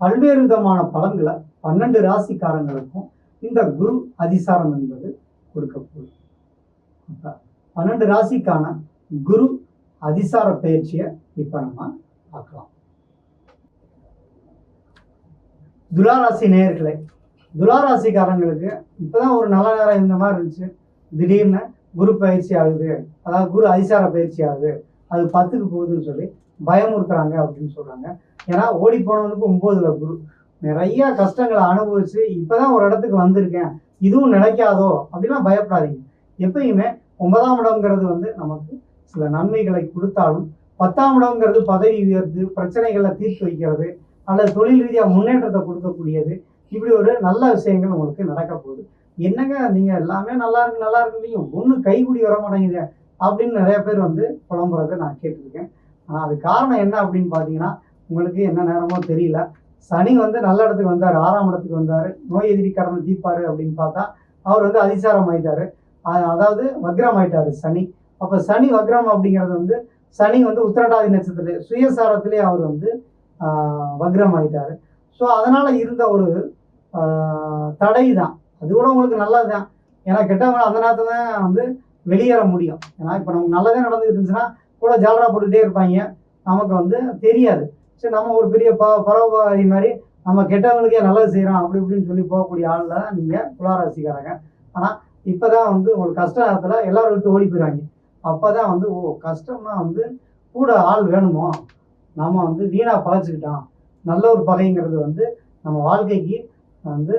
பல்வேறு விதமான பலன்களை பன்னெண்டு ராசிக்காரங்களுக்கும் இந்த குரு அதிசாரம் என்பது கொடுக்கக்கூடும். பன்னெண்டு ராசிக்கான குரு அதிசார பயிற்சியை இப்ப நம்ம பார்க்கலாம். துளாராசி நேயர்களே துளாராசிக்காரங்களுக்கு இப்பதான் ஒரு நல்ல நேரம் இந்த மாதிரி இருந்துச்சு. திடீர்னு குரு பயிற்சி ஆகுது அதாவது குரு அதிசார பயிற்சி ஆகுது அது பத்துக்கு போகுதுன்னு சொல்லி பயமுறுத்துறாங்க அப்படின்னு சொல்றாங்க. ஏன்னா ஓடி போனவனுக்கு ஒன்பதுல குரு. நிறைய கஷ்டங்களை அனுபவிச்சு இப்பதான் ஒரு இடத்துக்கு வந்திருக்கேன். இதுவும் நினைக்காதோ அப்படிலாம் பயப்படாதீங்க. எப்பயுமே ஒன்பதாம் இடம்ங்கிறது வந்து நமக்கு சில நன்மைகளை கொடுத்தாலும் பத்தாம் இடம்ங்கிறது பதவி உயர்த்து பிரச்சனைகளை தீர்த்து வைக்கிறது அல்லது தொழில் ரீதியாக முன்னேற்றத்தை கொடுக்கக்கூடியது இப்படி ஒரு நல்ல விஷயங்கள் உங்களுக்கு நடக்க போகுது. என்னங்க நீங்கள் எல்லாமே நல்லா இருக்கு நல்லா இருக்குலையும் ஒன்றும் கைகுடி வர மாட்டேங்குது அப்படின்னு நிறைய பேர் வந்து புலம்புறதை நான் கேட்டிருக்கேன். ஆனால் அது காரணம் என்ன அப்படின்னு பார்த்தீங்கன்னா உங்களுக்கு என்ன நேரமோ தெரியல. சனி வந்து நல்ல இடத்துக்கு வந்தார் ஆறாம் இடத்துக்கு வந்தார் நோய் எதிரி கடனை தீப்பார் அப்படின்னு பார்த்தா அவர் வந்து அதிசாரம் ஆயிட்டாரு. அதாவது வக்ரம் ஆயிட்டாரு சனி. அப்போ சனி வக்ரம் அப்படிங்கிறது வந்து சனி வந்து உத்திரட்டாதி நட்சத்திர சுயசாரத்திலே அவர் வந்து வக்ரம் ஆயிட்டாரு. ஸோ அதனால் இருந்த ஒரு தடை தான் அது கூட உங்களுக்கு நல்லது தான் ஏன்னா கெட்டவங்க அந்த நேரத்தில் தான் வந்து வெளியேற முடியும். ஏன்னா இப்போ நமக்கு நல்லதே நடந்துகிட்டு இருந்துச்சுன்னா கூட ஜாலரா போட்டுக்கிட்டே இருப்பாங்க. நமக்கு வந்து தெரியாது. சரி நம்ம ஒரு பெரிய ப பரவபாரி மாதிரி நம்ம கெட்டவங்களுக்கே நல்லது செய்கிறோம் அப்படி இப்படின்னு சொல்லி போகக்கூடிய ஆள் தான் நீங்கள் குலாராசிக்காரங்க. ஆனால் இப்போ தான் வந்து உங்களுக்கு கஷ்ட நேரத்தில் எல்லாரும் விட்டு ஓடி போயிடுவாங்க அப்போ தான் வந்து ஓ கஷ்டம்னா வந்து கூட ஆள் வேணுமோ? நம்ம வந்து வீணாக பகைச்சிக்கிட்டோம் நல்ல ஒரு பகைங்கிறது வந்து நம்ம வாழ்க்கைக்கு வந்து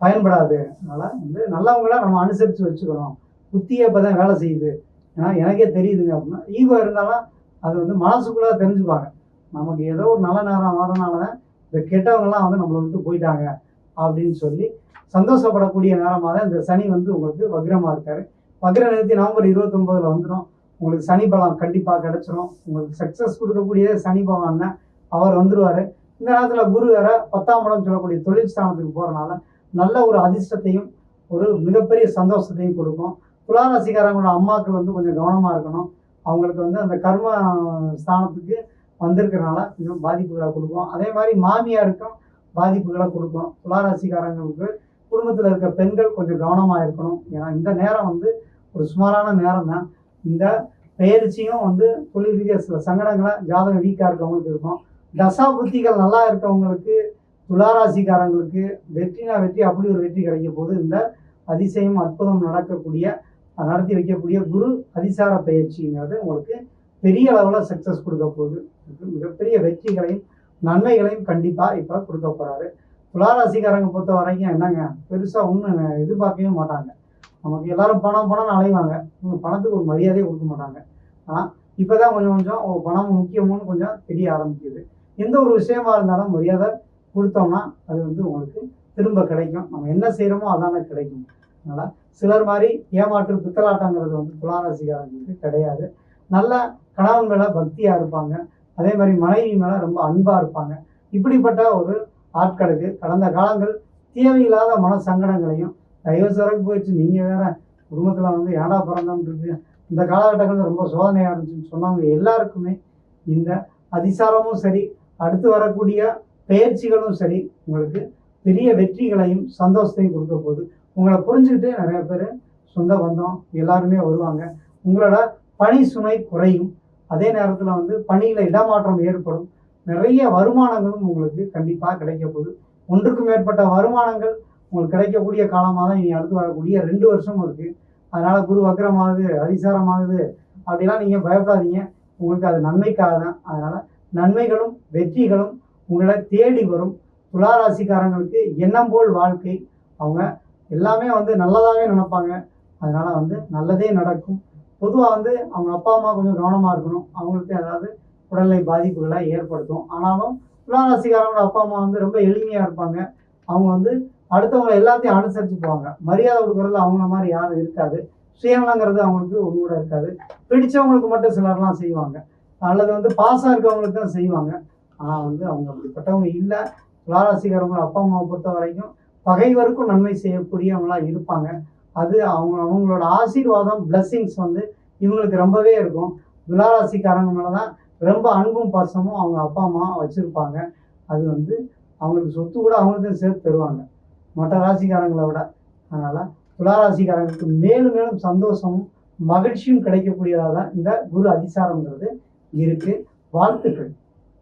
பயன்படாது. அதனால் வந்து நல்லவங்கள நம்ம அனுசரித்து வச்சுக்கணும். புத்தியே இப்போ தான் வேலை செய்யுது. ஏன்னா எனக்கே தெரியுதுங்க அப்படின்னா ஈகோ இருந்தாலும் அது வந்து மனசுக்குள்ளே தெரிஞ்சுப்பாங்க. நமக்கு ஏதோ ஒரு நல்ல நேரம் வரனால தான் இந்த கெட்டவங்கெல்லாம் வந்து நம்மளை விட்டு போயிட்டாங்க அப்படின்னு சொல்லி சந்தோஷப்படக்கூடிய நேரமாக தான் இந்த சனி வந்து உங்களுக்கு வக்ரமாக இருக்காரு. வக்ர நிறுத்தி நவம்பர் இருபத்தொம்போதில் வந்துடும் உங்களுக்கு சனி பலம் கண்டிப்பாக கிடச்சிரும். உங்களுக்கு சக்ஸஸ் கொடுக்கக்கூடிய சனி பகவான் அவர் வந்துடுவார் இந்த நேரத்தில் குரு வேற பத்தாம் இடம் சொல்லக்கூடிய தொழில் ஸ்தானத்துக்கு போகிறனால நல்ல ஒரு அதிர்ஷ்டத்தையும் ஒரு மிகப்பெரிய சந்தோஷத்தையும் கொடுக்கும். துளாராசிக்காரங்களோட அம்மாக்கள் வந்து கொஞ்சம் கவனமாக இருக்கணும். அவங்களுக்கு வந்து அந்த கர்ம ஸ்தானத்துக்கு வந்திருக்கிறனால இன்னும் பாதிப்புகளை கொடுக்கும். அதே மாதிரி மாமியாருக்கும் பாதிப்புகளை கொடுக்கும். துளாராசிக்காரங்களுக்கு குடும்பத்தில் இருக்க பெண்கள் கொஞ்சம் கவனமாக இருக்கணும். ஏன்னா இந்த நேரம் வந்து ஒரு சுமாரான நேரம் தான். இந்த பயிற்சியும் வந்து தொழில் ரீதியாக சில சங்கடங்களை ஜாதகம் வீக்காக இருக்கவங்களுக்கு இருக்கும். தசா புத்திகள் நல்லா இருக்கவங்களுக்கு துளாராசிக்காரங்களுக்கு வெற்றினா வெற்றி அப்படி ஒரு வெற்றி கிடைக்க போது இந்த அதிசயம் அற்புதம் நடக்கக்கூடிய நடத்தி வைக்கக்கூடிய குரு அதிசார பயிற்சிங்கிறது உங்களுக்கு பெரிய அளவில் சக்ஸஸ் கொடுக்க போகுது. மிகப்பெரிய வெற்றிகளையும் நன்மைகளையும் கண்டிப்பாக இப்போ கொடுக்க போகிறாரு துளாராசிக்காரங்க பொறுத்த வரைக்கும் என்னங்க பெருசாக ஒன்றும் எதிர்பார்க்கவே மாட்டாங்க. நமக்கு எல்லாரும் பணம் பணம்னு அலைவாங்க. இவங்க பணத்துக்கு ஒரு மரியாதையை கொடுக்க மாட்டாங்க. ஆனால் இப்போ தான் கொஞ்சம் கொஞ்சம் ஓ, பணம் முக்கியம்னு கொஞ்சம் தெரிய ஆரம்பிக்குது. எந்த ஒரு விஷயமா இருந்தாலும் மரியாதை கொடுத்தோம்னா அது வந்து உங்களுக்கு திரும்ப கிடைக்கும். நம்ம என்ன செய்கிறோமோ அதான கிடைக்கும். அதனால் சிலர் மாதிரி ஏமாற்று பித்தலாட்டங்கிறது வந்து துளாராசிக்காரங்களுக்கு கிடையாது. நல்ல கணவன் மேலே பக்தியாக இருப்பாங்க. அதே மாதிரி மனைவி மேலே ரொம்ப அன்பாக இருப்பாங்க. இப்படிப்பட்ட ஒரு ஆட்களுக்கு கடந்த காலங்கள் தேவையில்லாத மன சங்கடங்களையும் டைவர்ஸ் வரைக்கும் போயிடுச்சு நீங்கள் வேற குடும்பத்தில் வந்து ஏடா பிறந்தோன்றது இந்த காலகட்டங்கள் ரொம்ப சோதனையாக இருந்துச்சுன்னு சொன்னவங்க எல்லாருக்குமே இந்த அதிசாரமும் சரி அடுத்து வரக்கூடிய பயிற்சிகளும் சரி உங்களுக்கு பெரிய வெற்றிகளையும் சந்தோஷத்தையும் கொடுக்க போகுது. உங்களை புரிஞ்சுக்கிட்டு நிறைய பேர் சொந்த பந்தம் எல்லாருமே வருவாங்க. உங்களோட பணி சுமை குறையும். அதே நேரத்தில் வந்து பணியில் இடமாற்றம் ஏற்படும். நிறைய வருமானங்களும் உங்களுக்கு கண்டிப்பாக கிடைக்க போகுது. ஒன்றுக்கும் மேற்பட்ட வருமானங்கள் உங்களுக்கு கிடைக்கக்கூடிய காலமாக தான் இனி அடுத்து வரக்கூடிய ரெண்டு வருஷம் இருக்குது அதனால் குரு வக்கரமாகுது அதிசாரமாகுது அப்படிலாம் நீங்கள் பயப்படாதீங்க. உங்களுக்கு அது நன்மைக்காக தான். அதனால் நன்மைகளும் வெற்றிகளும் உங்களை தேடி வரும். துளாராசிக்காரங்களுக்கு எண்ணம் போல் வாழ்க்கை. அவங்க எல்லாமே வந்து நல்லதாகவே நினைப்பாங்க. அதனால் வந்து நல்லதே நடக்கும். பொதுவாக வந்து அவங்க அப்பா அம்மா கொஞ்சம் கவனமாக இருக்கணும். அவங்களுக்கு ஏதாவது உடல்நிலை பாதிப்புகளை ஏற்படுத்தும். ஆனாலும் துளாராசிக்காரங்களோட அப்பா அம்மா வந்து ரொம்ப எளிமையாக இருப்பாங்க. அவங்க வந்து அடுத்தவங்க எல்லாத்தையும் அனுசரித்து போவாங்க. மரியாதை கொடுக்குறதுல அவங்கள மாதிரி யாரும் இருக்காது. சுயநலங்கிறது அவங்களுக்கு ஒன்று கூட இருக்காது. பிடிச்சவங்களுக்கு மட்டும் சிலர்லாம் செய்வாங்க. அல்லது வந்து பாசம் இருக்கவங்களுக்கு தான் செய்வாங்க. ஆனால் வந்து அவங்க அப்படிப்பட்டவங்க இல்லை. துளாராசிக்காரங்க அப்பா அம்மாவை பொறுத்த வரைக்கும் பகைவருக்கும் நன்மை செய்யக்கூடியவங்களாக இருப்பாங்க. அது அவங்க அவங்களோட ஆசீர்வாதம் பிளஸ்ஸிங்ஸ் வந்து இவங்களுக்கு ரொம்பவே இருக்கும். துளாராசிக்காரங்க மேலே தான் ரொம்ப அன்பும் பாசமும் அவங்க அப்பா அம்மா வச்சுருப்பாங்க. அது வந்து அவங்களுக்கு சொத்து கூட அவங்களுக்கு சேர்த்து தருவாங்க. மற்ற ராசிக்காரங்களை விட. அதனால் துளாராசிக்காரங்களுக்கு மேலும் மேலும் சந்தோஷமும் மகிழ்ச்சியும் கிடைக்கக்கூடியதாக தான் இந்த குரு அதிசாரம்ன்றது. இருக்குது வாழ்த்துக்கள்.